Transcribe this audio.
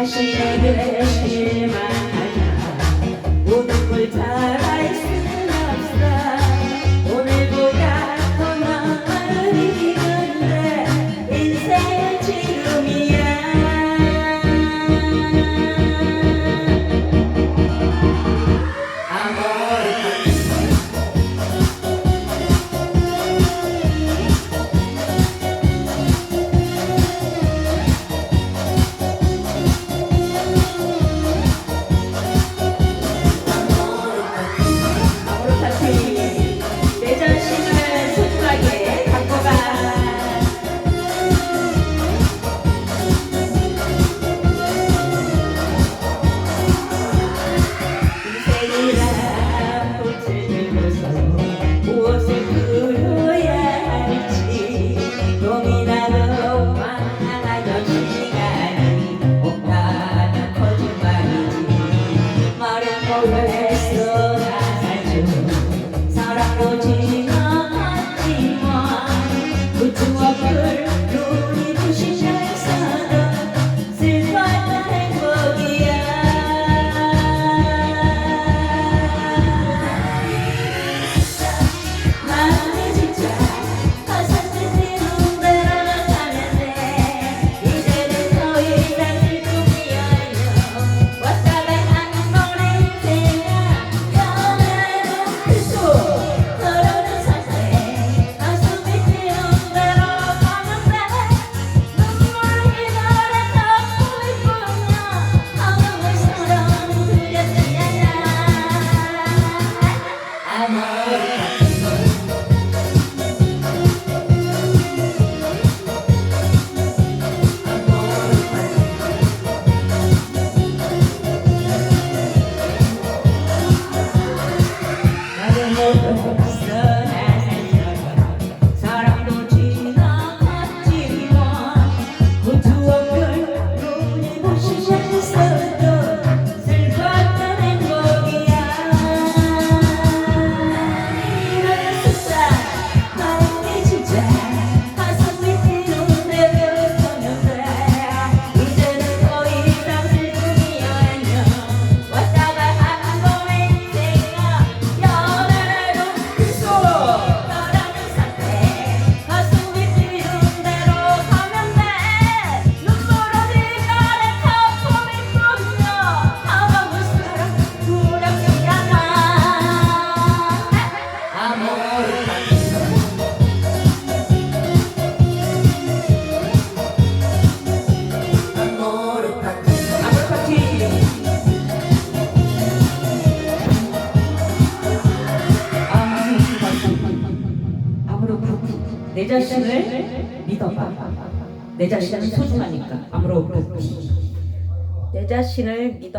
당신에게 실망하냐. 모든 걸 잘할 수는 없어. 오늘보다 더 나을 이기는데 인생은 지금 alma. 자신을 믿어봐. 내 자신은 소중하니까. 아무로 내 자신을 믿어.